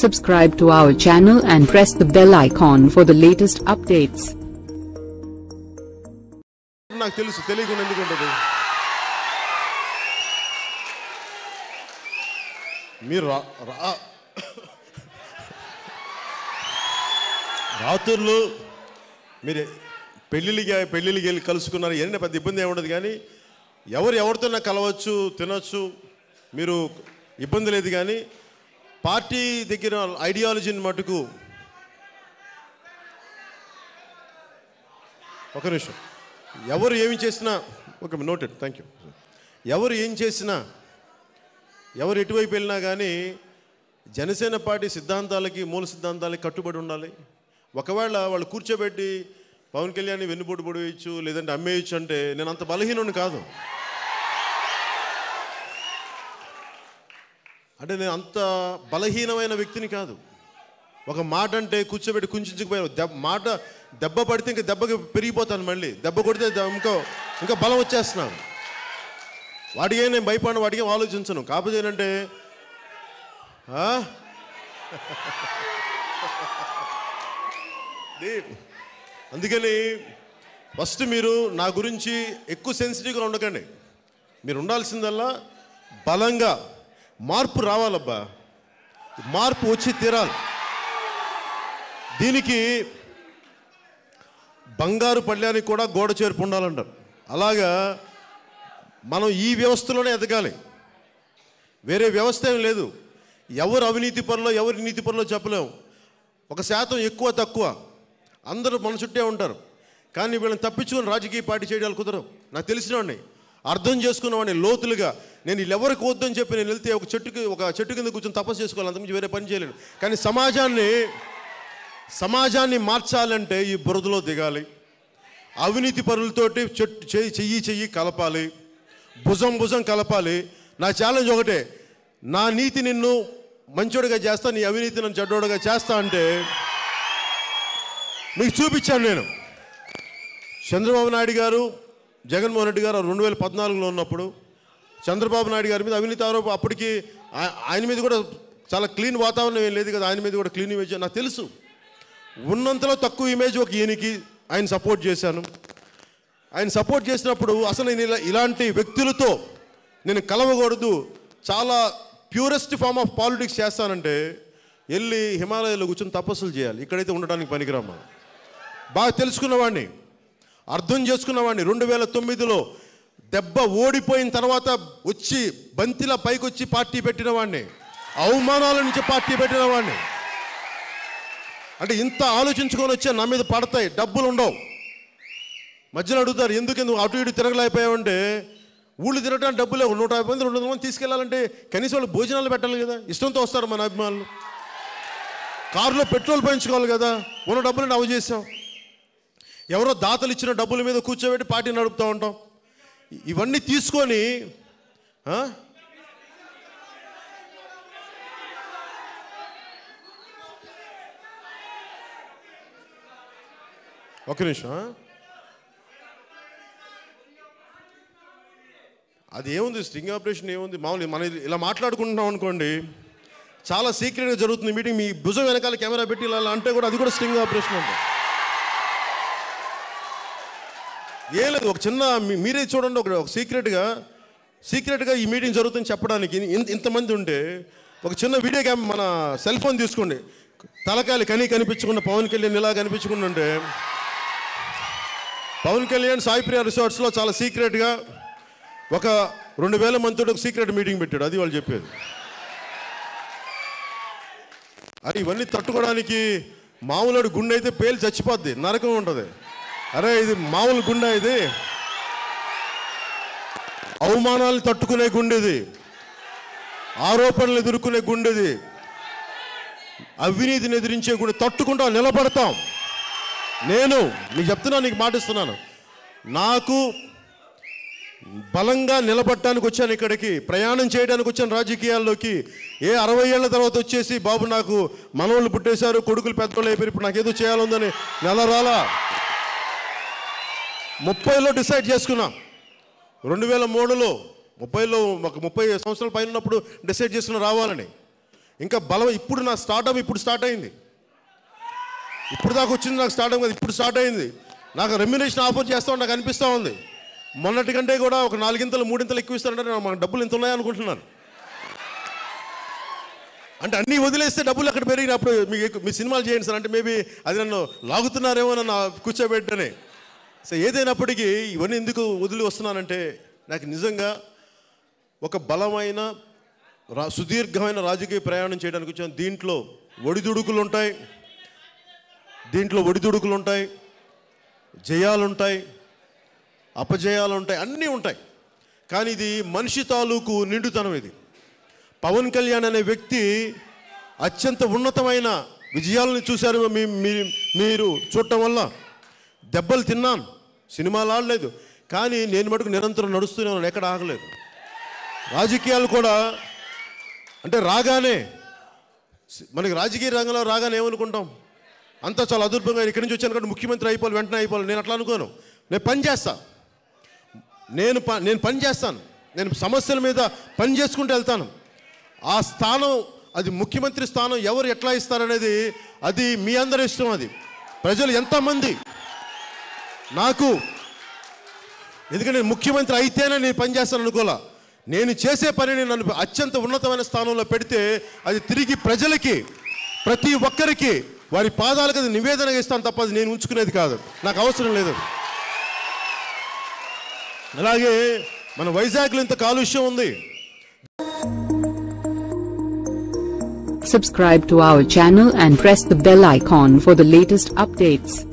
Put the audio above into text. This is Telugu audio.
Subscribe to our channel and press the bell icon for the latest updates. నాకు తెలుసు తెలియకుండా ఎందుకు ఉంటుంది మీరు రా రా- రాత్రులు మీరు పెళ్ళిళ్ళకి పెళ్ళిళ్ళకి వెళ్ళి కలుసుకున్నారు. ఎన్ని పెద్ద ఇబ్బంది ఏముండదు కానీ ఎవరు ఎవరితోనా కలవచ్చు తినొచ్చు మీరు ఇబ్బంది లేదు కానీ పార్టీ దగ్గర ఐడియాలజీని మటుకు ఒక నిమిషం. ఎవరు ఏమి చేసినా ఒక నోటెడ్ థ్యాంక్ యూ ఎవరు ఏం చేసినా ఎవరు ఎటువైపు వెళ్ళినా కానీ జనసేన పార్టీ సిద్ధాంతాలకి మూల సిద్ధాంతాలకి కట్టుబడి ఉండాలి. ఒకవేళ వాళ్ళు కూర్చోబెట్టి పవన్ కళ్యాణ్ వెన్నుపోటు పొడివేయచ్చు లేదంటే అమ్మేయచ్చు అంటే నేను అంత బలహీనుని కాదు. అంటే నేను అంత బలహీనమైన వ్యక్తిని కాదు. ఒక మాట అంటే కూర్చోబెట్టి కుంచుకుపోయాను దెబ్బ మాట దెబ్బ పడితే ఇంకా దెబ్బకి పెరిగిపోతాను మళ్ళీ. దెబ్బ కొడితే ద- ఇంకా ఇంకా బలం వచ్చేస్తున్నాను. వాటికే నేను భయపడిన వాటికే ఆలోచించను. కాకపోతే ఏంటంటే అందుకని ఫస్ట్ మీరు నా గురించి ఎక్కువ సెన్సిటివ్గా ఉండకండి. మీరు ఉండాల్సిందల్లా బలంగా. మార్పు రావాలబ్బా. మార్పు వచ్చి తీరాలి. దీనికి బంగారు పళ్ళానికి కూడా గోడ చేర్పు ఉండాలంటారు. అలాగా మనం ఈ వ్యవస్థలోనే ఎదగాలి. వేరే వ్యవస్థ ఏం లేదు. ఎవరు అవినీతి పనులో ఎవరు నీతి పనులో చెప్పలేము ఒక శాతం ఎక్కువ తక్కువ. అందరూ మన చుట్టే ఉంటారు. కానీ వీళ్ళని తప్పించుకొని రాజకీయ పార్టీ చేయడాలు కుదరవు. నాకు తెలిసినవాడిని. అర్థం చేసుకున్నవాడిని లోతులుగా నేను వీళ్ళు ఎవరికి వద్దని చెప్పి నేను వెళ్తే ఒక చెట్టుకి ఒక చెట్టు కింద కూర్చొని తపస్సు చేసుకోవాలి అంతకుమించి వేరే పని చేయలేను. కానీ సమాజాన్ని సమాజాన్ని మార్చాలంటే ఈ బురదలో దిగాలి. అవినీతి పరులతోటి చెట్టు చెయ్యి చెయ్యి చెయ్యి కలపాలి. భుజం భుజం కలపాలి. నా ఛాలెంజ్ ఒకటే. నా నీతి నిన్ను మంచోడిగా చేస్తా నీ అవినీతి నన్ను చెడ్డోడుగా చేస్తా అంటే మీకు చూపించాను నేను. చంద్రబాబు నాయుడు గారు జగన్మోహన్ రెడ్డి గారు రెండు వేల పద్నాలుగులో ఉన్నప్పుడు చంద్రబాబు నాయుడు గారి మీద అవినీతి ఆరోపణ అప్పటికి ఆ- ఆయన మీద కూడా చాలా క్లీన్ వాతావరణం ఏం లేదు కదా ఆయన మీద కూడా క్లీన్ ఇమేజ్ నాకు తెలుసు. ఉన్నంతలో తక్కువ ఇమేజ్ ఒక ఈయనకి ఆయన సపోర్ట్ చేశాను. ఆయన సపోర్ట్ చేసినప్పుడు అసలు నేను ఇలా ఇలాంటి వ్యక్తులతో నేను కలవకూడదు. చాలా ప్యూరెస్ట్ ఫామ్ ఆఫ్ పాలిటిక్స్ చేస్తానంటే వెళ్ళి హిమాలయాలో కూర్చొని తపస్సులు చేయాలి. ఇక్కడైతే ఉండడానికి పనికిరామా? బాగా తెలుసుకున్నవాడిని. అర్థం చేసుకున్నవాడిని. రెండు వేల తొమ్మిదిలో దెబ్బ ఓడిపోయిన తర్వాత వచ్చి బంతిలా పైకి వచ్చి పార్టీ పెట్టిన వాడిని. అవమానాల నుంచి పార్టీ పెట్టిన వాడిని. అంటే ఇంత ఆలోచించుకొని వచ్చే నా మీద పడతాయి డబ్బులు ఉండవు. మధ్యలో అడుగుతారు ఎందుకు ఎందుకు అటు ఇటు తిరగలేకపోయావంటే? ఊళ్ళు తినడానికి డబ్బులే నూట యాభై మంది రెండు వందల మంది తీసుకెళ్ళాలంటే కనీసం వాళ్ళు భోజనాలు పెట్టాలి కదా? ఇష్టంతో వస్తారు మన అభిమానులు. కారులో పెట్రోల్ పెంచుకోవాలి కదా ఉన్న డబ్బులు నవ్వు చేసాం ఎవరో దాతలు ఇచ్చిన డబ్బుల మీద కూర్చోబెట్టి పార్టీ నడుపుతూ ఉంటాం. ఇవన్నీ తీసుకొని ఒక నిమిషం అది ఏముంది? స్ట్రింగ్ ఆపరేషన్ ఏముంది? మామూలు మనం ఇలా మాట్లాడుకుంటున్నాం అనుకోండి చాలా సీక్రెట్గా జరుగుతుంది మీటింగ్ మీ భుజం వెనకాల కెమెరా పెట్టి ఇలా అంటే కూడా అది కూడా స్ట్రింగ్ ఆపరేషన్ అంటే ఏం లేదు ఒక చిన్న మీ- మీరే చూడండి ఒక ఒక సీక్రెట్గా సీక్రెట్గా ఈ మీటింగ్ జరుగుతుంది చెప్పడానికి ఇంత ఇంతమంది ఉంటే ఒక చిన్న వీడియో క్యామ్ మన సెల్ ఫోన్ తీసుకోండి. తలకాయలు కని కనిపించకుండా పవన్ కళ్యాణ్ ఇలా కనిపించకుండా ఉంటే పవన్ కళ్యాణ్ సాయిప్రియ రిసార్ట్స్లో చాలా సీక్రెట్గా ఒక రెండు వేల మందితో ఒక సీక్రెట్ మీటింగ్ పెట్టాడు అది వాళ్ళు చెప్పేది. అది ఇవన్నీ తట్టుకోవడానికి మామూలు గుండె అయితే పేలు చచ్చిపోద్ది నరకం ఉంటుంది. అరే ఇది మామూలు గుండె ఇది. అవమానాలు తట్టుకునే గుండెది ఆరోపణలు ఎదుర్కొనే గుండెది అవినీతిని ఎదిరించే గుండె. తట్టుకుంటా నిలబడతాం. నేను నీకు చెప్తున్నా నీకు మాటిస్తున్నాను. నాకు బలంగా నిలబడటానికి వచ్చాను ఇక్కడికి ప్రయాణం చేయడానికి వచ్చాను రాజకీయాల్లోకి. ఏ అరవై ఏళ్ళ తర్వాత వచ్చేసి బాబు నాకు మనవాళ్ళు పుట్టేశారు కొడుకులు పెద్దవాళ్ళు అయిపోయి ఇప్పుడు నాకు ఏదో చేయాలందని నెల రాలా? ముప్పైలో డిసైడ్ చేసుకున్నా. రెండు వేల మూడులో ముప్పైలో ఒక ముప్పై సంవత్సరాల పైన ఉన్నప్పుడు డిసైడ్ చేసుకుని రావాలని. ఇంకా బలం ఇప్పుడు నా స్టార్టప్ ఇప్పుడు స్టార్ట్ అయింది. ఇప్పుడు దాకా వచ్చింది నాకు స్టార్టప్ కదా ఇప్పుడు స్టార్ట్ అయింది. నాకు రెమ్యునేషన్ ఆఫర్ చేస్తా నాకు అనిపిస్తూ ఉంది. మొన్నటి కంటే కూడా ఒక నాలుగింతలు మూడింతలు ఎక్కువ ఇస్తారంటే మాకు డబ్బులు ఎంత ఉన్నాయనుకుంటున్నాను అంటే అన్నీ వదిలేస్తే డబ్బులు అక్కడ పెరిగినప్పుడు మీకు మీ సినిమాలు చేయండి సార్. అంటే మేబీ అది నన్ను లాగుతున్నారేమో నన్ను కూర్చోబెట్టనే. సో ఏదైనప్పటికీ ఇవన్నీ ఎందుకు వదిలి వస్తున్నానంటే నాకు నిజంగా ఒక బలమైన రా సుదీర్ఘమైన రాజకీయ ప్రయాణం చేయడానికి వచ్చాను. దీంట్లో ఒడిదుడుకులు ఉంటాయి దీంట్లో ఒడిదుడుకులు ఉంటాయి జయాలుంటాయి. అపజయాలు ఉంటాయి అన్నీ ఉంటాయి. కానీ ఇది మనిషి తాలూకు నిండుతనం ఇది. పవన్ కళ్యాణ్ అనే వ్యక్తి అత్యంత ఉన్నతమైన విజయాలను చూశారు. మీ- మీరు చూడటం వల్ల దెబ్బలు తిన్నాను. సినిమాలు ఆడలేదు. కానీ నేను మటుకు నిరంతరం నడుస్తూనే ఉన్నాను. ఎక్కడ ఆగలేదు. రాజకీయాలు కూడా అంటే రాగానే మనకి రాజకీయ రంగంలో రాగానే ఏమనుకుంటాం? అంతా చాలా అదుర్భంగా ఇక్కడి నుంచి వచ్చాను కాబట్టి ముఖ్యమంత్రి అయిపోవాలి వెంటనే అయిపోవాలి. నేను అట్లా అనుకోను. నేను పని చేస్తా. నేను ప నేను పని చేస్తాను. నేను సమస్యల మీద పని చేసుకుంటూ వెళ్తాను. ఆ స్థానం అది ముఖ్యమంత్రి స్థానం ఎవరు ఎట్లా ఇస్తారనేది అది మీ అందరి ఇష్టం అది. ప్రజలు ఎంతమంది నాకు ఎందుకంటే ముఖ్యమంత్రి అయితేనే నేను పని చేస్తాను అనుకోలే. నేను చేసే పనిని నన్ను అత్యంత ఉన్నతమైన స్థానంలో పెడితే అది తిరిగి ప్రజలకి ప్రతి ఒక్కరికి వారి పాదాలకు అది నివేదన ఇస్తాను తప్ప అది నేను ఉంచుకునేది కాదు. నాకు అవసరం లేదు. అలాగే మన వైజాగ్లో ఇంత కాలుష్యం ఉంది. Subscribe to our channel and press the bell icon for the latest updates.